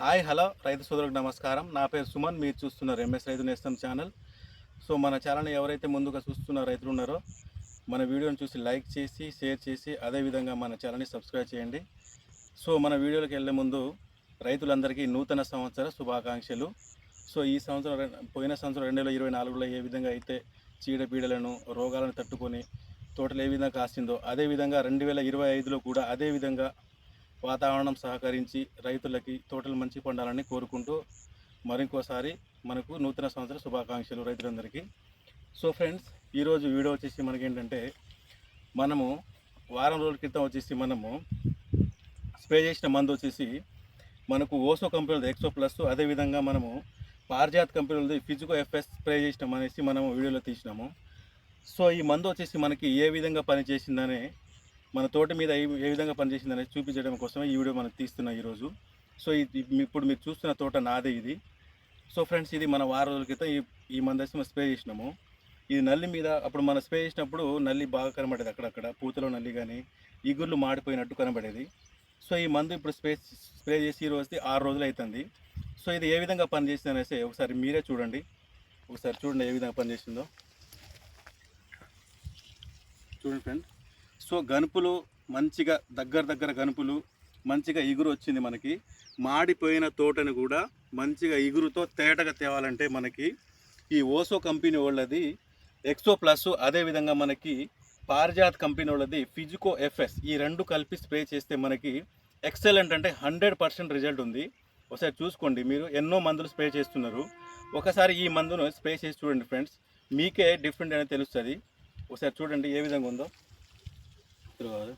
Hi hello రైతు సోదరులకు నమస్కారం. నా పేరు సుమన్ మీరు చూస్తున్నారు ఎంఎస్ రైతు నేస్తం ఛానల్. సో మన ఛానల్ని ఎవరైతే ముందుగా చూస్తున్న రైతులు ఉన్నారో మన వీడియోని చూసి లైక్ చేసి షేర్ చేసి అదేవిధంగా మన ఛానల్ని సబ్స్క్రైబ్ చేయండి. సో మన వీడియోలకు వెళ్ళే ముందు రైతులందరికీ నూతన సంవత్సర శుభాకాంక్షలు. సో ఈ సంవత్సరం పోయిన సంవత్సరం రెండు వేల ఇరవై నాలుగులో ఏ విధంగా అయితే చీడపీడలను రోగాలను తట్టుకొని తోటలు ఏ విధంగా కాసిందో అదేవిధంగా రెండు వేల ఇరవై ఐదులో కూడా అదే విధంగా వాతావరణం సహకరించి రైతులకి తోటలు మంచి పండాలని కోరుకుంటూ మరింకోసారి మనకు నూతన సంవత్సర శుభాకాంక్షలు రైతులందరికీ. సో ఫ్రెండ్స్ ఈరోజు వీడియో వచ్చేసి మనకేంటంటే మనము వారం రోజుల క్రితం వచ్చేసి మనము స్ప్రే చేసిన మందు వచ్చేసి మనకు ఓసో కంపెనీలది ఎక్సో ప్లస్ అదేవిధంగా మనము పార్జాత్ కంపెనీలది ఫిజికో ఎఫ్ఎస్ స్ప్రే చేసినాం అనేసి మనము వీడియోలో తీసినాము. సో ఈ మందు వచ్చేసి మనకి ఏ విధంగా పనిచేసిందనే మన తోట మీద ఏ విధంగా పనిచేసింది అనేది చూపించడం కోసమే ఈ వీడియో మనం తీస్తున్నాం ఈరోజు. సో ఇది ఇప్పుడు మీరు చూస్తున్న తోట నాదే ఇది. సో ఫ్రెండ్స్ ఇది మన వారం రోజుల క్రితం ఈ ఈ మందు మనం స్ప్రే చేసినాము. ఇది నల్లి మీద అప్పుడు మనం స్ప్రే చేసినప్పుడు నల్లి బాగా కనబడేది అక్కడక్కడ. పూతలో నల్లి కానీ ఇగుర్లు మాడిపోయినట్టు కనబడేది. సో ఈ మందు ఇప్పుడు స్ప్రే స్ప్రే చేసి ఈ రోజుది ఆరు రోజులు అవుతుంది సో ఇది ఏ విధంగా పనిచేసింది అనేసి ఒకసారి మీరే చూడండి. ఒకసారి చూడండి ఏ విధంగా పనిచేసిందో. చూడండి ఫ్రెండ్. సో గనుపులు మంచిగా దగ్గర దగ్గర గనుపులు మంచిగా ఇగురు వచ్చింది మనకి. మాడిపోయిన తోటను కూడా మంచిగా ఇగురుతో తేటగా తేవాలంటే మనకి ఈ ఓసో కంపెనీ వాళ్ళది ఎక్సో ప్లస్ అదేవిధంగా మనకి పారిజాత్ కంపెనీ వాళ్ళది ఫిజికో ఎఫ్ఎస్ ఈ రెండు కలిపి స్ప్రే చేస్తే మనకి ఎక్సలెంట్ అంటే హండ్రెడ్ పర్సెంట్ రిజల్ట్ ఉంది. ఒకసారి చూసుకోండి మీరు ఎన్నో మందులు స్ప్రే చేస్తున్నారు. ఒకసారి ఈ మందును స్ప్రే చేసి చూడండి ఫ్రెండ్స్ మీకే డిఫరెంట్ అనేది తెలుస్తుంది. ఒకసారి చూడండి ఏ విధంగా ఉందో. తిరగదు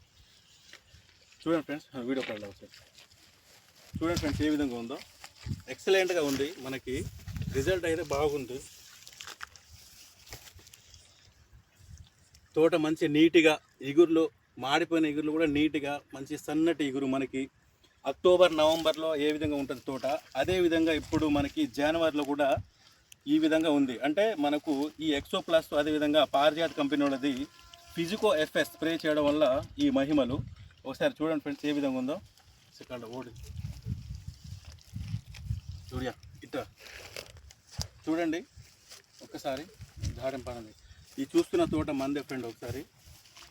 చూడండి ఫ్రెండ్స్ వీడియో కాల్ ఒకసారి చూడండి ఫ్రెండ్స్ ఏ విధంగా ఉందో. ఎక్సలెంట్గా ఉంది. మనకి రిజల్ట్ అయితే బాగుంది. తోట మంచి నీట్గా ఇగుర్లు మాడిపోయిన ఇగుర్లు కూడా నీట్గా మంచి సన్నటి ఇగురు మనకి అక్టోబర్ నవంబర్లో ఏ విధంగా ఉంటుంది తోట? అదే విధంగా ఇప్పుడు మనకి జనవరిలో కూడా ఈ విధంగా ఉంది. అంటే మనకు ఈ ఎక్సో ప్లస్ అదేవిధంగా పారిజాత్ కంపెనీ వాళ్ళది ఫిజికో ఎఫ్ఎస్ స్ప్రే చేయడం వల్ల ఈ మహిమలు. ఒకసారి చూడండి ఫ్రెండ్స్ ఏ విధంగా ఉందో. సెకండ్ ఓడి. చూడియా ఇట్ట చూడండి ఒక్కసారి దాడం పడండి. ఈ చూస్తున్న తోట మందే ఫ్రెండ్ ఒకసారి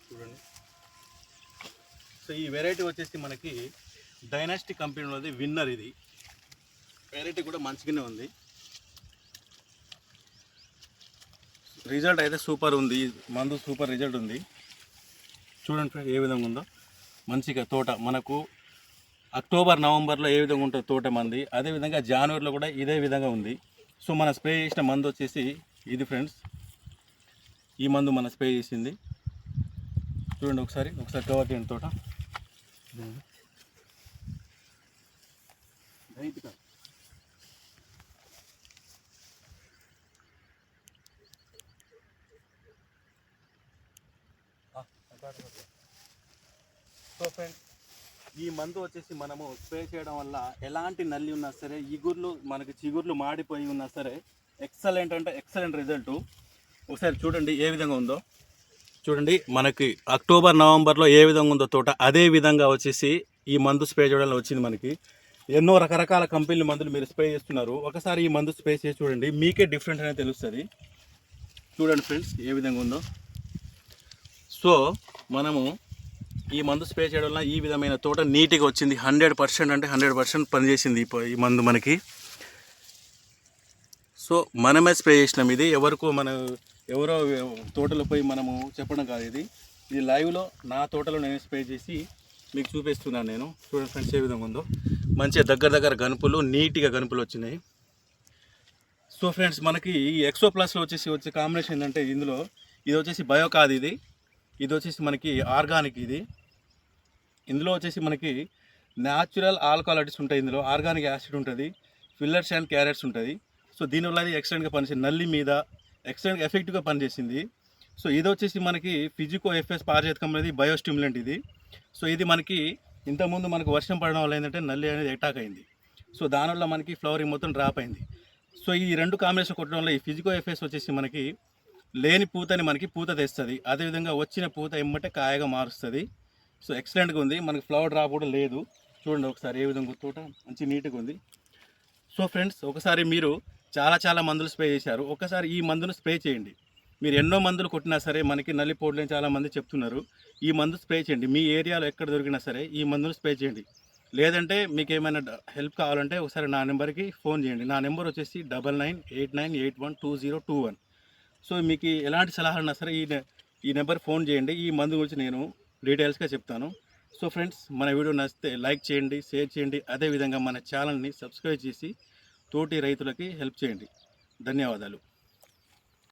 చూడండి. సో ఈ వెరైటీ వచ్చేసి మనకి డైనాస్టిక్ కంపెనీలోది విన్నర్ ఇది. వెరైటీ కూడా మంచిగానే ఉంది. రిజల్ట్ అయితే సూపర్ ఉంది. మందు సూపర్ రిజల్ట్ ఉంది. చూడండి ఫ్రెండ్ ఏ విధంగా ఉందో. మంచిగా తోట మనకు అక్టోబర్ నవంబర్లో ఏ విధంగా ఉంటుంది తోట మంది. అదేవిధంగా జనవరిలో కూడా ఇదే విధంగా ఉంది. సో మన స్ప్రే చేసిన మందు వచ్చేసి ఇది ఫ్రెండ్స్. ఈ మందు మన స్ప్రే చేసింది. చూడండి ఒకసారి ఒకసారి కవర్ చేయండి తోట. సో ఫ్రెండ్స్ ఈ మందు వచ్చేసి మనము స్ప్రే చేయడం వల్ల ఎలాంటి నల్లి ఉన్నా సరే ఇగుర్లు మనకి చిగుర్లు మాడిపోయి ఉన్నా సరే ఎక్సలెంట్ అంటే ఎక్సలెంట్ రిజల్ట్ ఒకసారి చూడండి ఏ విధంగా ఉందో. చూడండి మనకి అక్టోబర్ నవంబర్లో ఏ విధంగా ఉందో తోట అదే విధంగా వచ్చేసి ఈ మందు స్ప్రే చేయడం వచ్చింది మనకి. ఎన్నో రకరకాల కంపెనీల మందులు మీరు స్ప్రే చేస్తున్నారు. ఒకసారి ఈ మందు స్ప్రే చేసి చూడండి మీకే డిఫరెంట్ అనేది తెలుస్తుంది. చూడండి ఫ్రెండ్స్ ఏ విధంగా ఉందో. సో మనము ఈ మందు స్ప్రే చేయడం వల్ల ఈ విధమైన తోట నీట్గా వచ్చింది. హండ్రెడ్ పర్సెంట్ అంటే హండ్రెడ్ పర్సెంట్ పనిచేసింది ఈ ఈ మందు మనకి. సో మనమే స్ప్రే చేసినాం ఇది. ఎవరికో మన ఎవరో తోటలో పోయి మనము చెప్పడం కాదు ఇది. ఇది లైవ్లో నా తోటలో నేను స్ప్రే చేసి మీకు చూపిస్తున్నాను నేను. చూడండి ఫ్రెండ్స్ ఏ విధంగా ఉందో. మంచిగా దగ్గర దగ్గర గనుపులు నీట్గా గనుపులు వచ్చినాయి. సో ఫ్రెండ్స్ మనకి ఈ ఎక్సో ప్లస్లో వచ్చేసి వచ్చే కాంబినేషన్ ఏంటంటే ఇందులో ఇది వచ్చేసి బయోకాద్ ఇది. ఇది వచ్చేసి మనకి ఆర్గానిక్ ఇది. ఇందులో వచ్చేసి మనకి న్యాచురల్ ఆల్కహాలిటీస్ ఉంటాయి ఇందులో. ఆర్గానిక్ యాసిడ్ ఉంటుంది ఫిల్లర్స్ అండ్ క్యారెట్స్ ఉంటుంది. సో దీనివల్ల అది ఎక్సలెంట్గా పనిచేసింది నల్లి మీద ఎక్సలెంట్ ఎఫెక్టివ్గా పనిచేసింది. సో ఇది వచ్చేసి మనకి ఫిజికో ఎఫ్ఎస్ పార్జేత్ అనేది బయోస్టిమ్యులెంట్ ఇది. సో ఇది మనకి ఇంతకుముందు మనకు వర్షం పడడం వల్ల ఏంటంటే నల్లి అనేది అటాక్ అయింది. సో దానివల్ల మనకి ఫ్లవరింగ్ మొత్తం డ్రాప్ అయింది. సో ఈ రెండు కాంబినేషన్ కొట్టడం వల్ల ఈ ఫిజికో ఎఫ్ఎస్ వచ్చేసి మనకి లేని పూతని మనకి పూత తెస్తుంది. అదేవిధంగా వచ్చిన పూత ఎమ్మటే కాయగా మారుస్తుంది. సో ఎక్సలెంట్గా ఉంది. మనకి ఫ్లవర్ డ్రాప్ కూడా లేదు. చూడండి ఒకసారి ఏ విధంగా తోట మంచి నీట్గా ఉంది. సో ఫ్రెండ్స్ ఒకసారి మీరు చాలా చాలా మందులు స్ప్రే చేశారు. ఒకసారి ఈ మందును స్ప్రే చేయండి. మీరు ఎన్నో మందులు కొట్టినా సరే మనకి నల్లిపోట్లని చాలా మంది చెప్తున్నారు. ఈ మందు స్ప్రే చేయండి. మీ ఏరియాలో ఎక్కడ దొరికినా సరే ఈ మందును స్ప్రే చేయండి. లేదంటే మీకు ఏమైనా హెల్ప్ కావాలంటే ఒకసారి నా నెంబర్కి ఫోన్ చేయండి. నా నెంబర్ వచ్చేసి double nine eight nine eight one two zero two one so మీకు ఎలాంటి సలహాలన్నా సరే ఈ నె- ఈ నెంబర్ ఫోన్ చేయండి. ఈ మందు గురించి నేను డీటెయిల్స్గా చెప్తాను. సో ఫ్రెండ్స్ మన వీడియో నచ్చితే లైక్ చేయండి షేర్ చేయండి. అదేవిధంగా మన ఛానల్ని సబ్స్క్రైబ్ చేసి తోటి రైతులకి హెల్ప్ చేయండి. ధన్యవాదాలు.